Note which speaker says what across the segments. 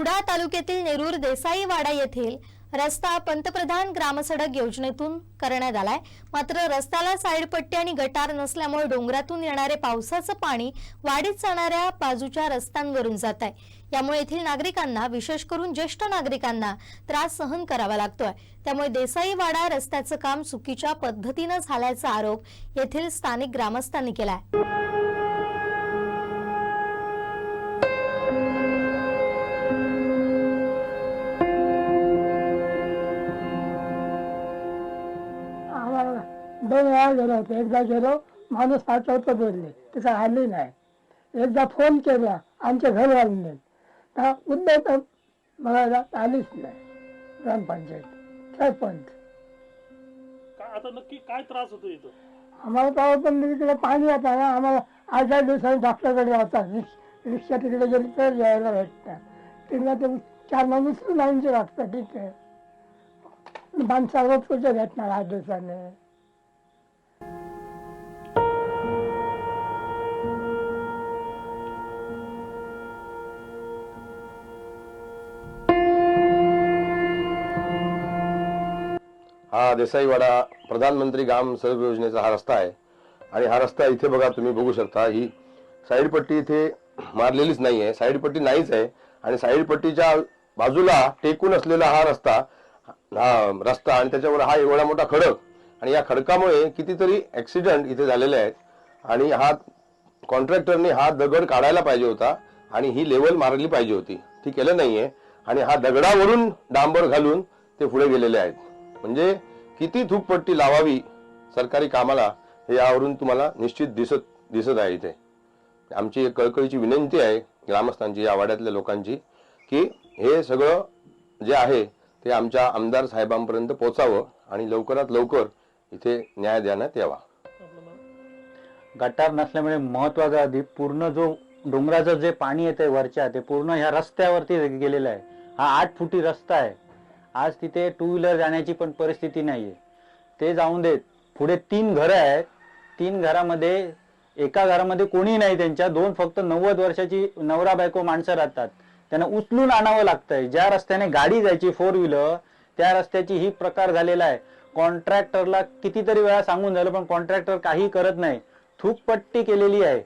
Speaker 1: कुडाळ तालुक्यातील नेरूर देसाईवाडा येथील रस्ता पंतप्रधान ग्रामसडक योजनेतून करण्यात आलाय. मात्र रस्त्याला साईडपट्टी आणि गटार नसल्यामुळे डोंगरातून येणारे पावसाचं पाणी वाढीत जाणाऱ्या बाजूच्या रस्त्यांवरून जात आहे यामुळे येथील नागरिकांना विशेष करून ज्येष्ठ नागरिकांना त्रास सहन करावा लागतोय. त्यामुळे देसाईवाडा रस्त्याचं काम चुकीच्या पद्धतीनं झाल्याचा आरोप येथील स्थानिक ग्रामस्थांनी केलाय.
Speaker 2: वेळा गेलो होतो एकदा गेलो माणूस पाठवतो बोलले. तिथं आली नाही. एकदा फोन केला आमच्या घर वाढले उद्धव तर बघायला आलीच नाही. ग्रामपंचायत सरपंच.
Speaker 3: आता नक्की काय त्रास होतो इथं?
Speaker 2: आम्हाला काय पण तिकडे पाणी येतं ना आम्हाला आठ आठ दिवसांनी डॉक्टरकडे जातात रिक्ष- रिक्षा तिकडे गेली तर यायला भेटतात तिकडे ते चार माणूस लावूनचे लागतात ठीक आहे. माणसावर कुठे भेटणार आठ दिवसाने.
Speaker 4: हा देसाईवाडा प्रधानमंत्री ग्राम सडक योजनेचा हा रस्ता आहे. आणि हा रस्ता इथे बघा तुम्ही बघू शकता ही साईडपट्टी इथे मारलेलीच नाही आहे साईडपट्टी नाहीच आहे. आणि साईडपट्टीच्या बाजूला टेकून असलेला हा रस्ता हा रस्ता आणि त्याच्यावर हा एवढा मोठा खडक. आणि या खडकामुळे कितीतरी ॲक्सिडेंट इथे झालेले आहेत. आणि हा कॉन्ट्रॅक्टरने हा दगड काढायला पाहिजे होता आणि ही लेवल मारली पाहिजे होती. ती केलं नाहीये. आणि हा दगडावरून डांबर घालून ते पुढे गेलेले आहेत. म्हणजे किती धूपपट्टी लावावी सरकारी कामाला हे यावरून तुम्हाला निश्चित दिसत दिसत आहे इथे. आमची एक कळकळीची विनंती आहे ग्रामस्थांची या वाड्यातल्या लोकांची की हे सगळं जे आहे ते आमच्या आमदार साहेबांपर्यंत पोचावं आणि लवकरात लवकर इथे न्याय देण्यात यावा.
Speaker 5: गटार नसल्यामुळे महत्त्वाचा आधी पूर्ण जो डोंगराचं जे पाणी येतंय वरच्या ते पूर्ण ह्या रस्त्यावरती गेलेलं आहे. हा आठ फुटी रस्ता आहे. आज तिथे टू व्हीलर जाण्याची पण परिस्थिती नाहीये. ते जाऊन देत. पुढे तीन घरं आहेत. तीन घरामध्ये एका घरामध्ये कोणी नाही त्यांच्या. दोन फक्त नव्वद वर्षाची नवरा बायको माणसं राहतात. त्यांना उचलून आणावं लागतंय. ज्या रस्त्याने गाडी जायची फोर व्हीलर त्या रस्त्याची ही प्रकार झालेला आहे. कॉन्ट्रॅक्टरला कितीतरी वेळा सांगून झालं पण कॉन्ट्रॅक्टर काही करत नाही. थूकपट्टी केलेली आहे.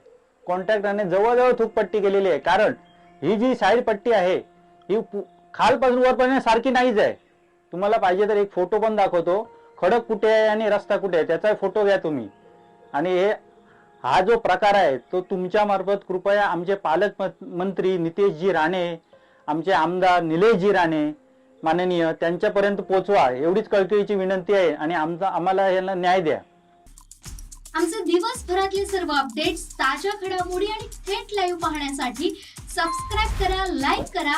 Speaker 5: कॉन्ट्रॅक्टरने जवळजवळ थूकपट्टी केलेली आहे. कारण ही जी साईड पट्टी आहे ही पु- खालपासून वरपर्यंत सारखी नाहीच आहे. तुम्हाला पाहिजे तर एक फोटो पण दाखवतो. खडक कुठे आहे आणि रस्ता कुठे आहे त्याचा फोटो घ्या तुम्ही. आणि हे हा जो प्रकार आहे तो तुमच्या मार्फत कृपया आमचे पालक मंत्री नितेशजी राणे आमचे आमदार निलेशजी राणे माननीय त्यांच्यापर्यंत पोहोचवा एवढीच कळकळीची विनंती आहे आणि आमचा आम्हाला यांना न्याय द्या.
Speaker 6: आमचे दिवसभरातले सर्व अपडेट्स ताज्या घडामोडी आणि थेट लाईव्ह पाहण्यासाठी सबस्क्राईब करा लाईक करा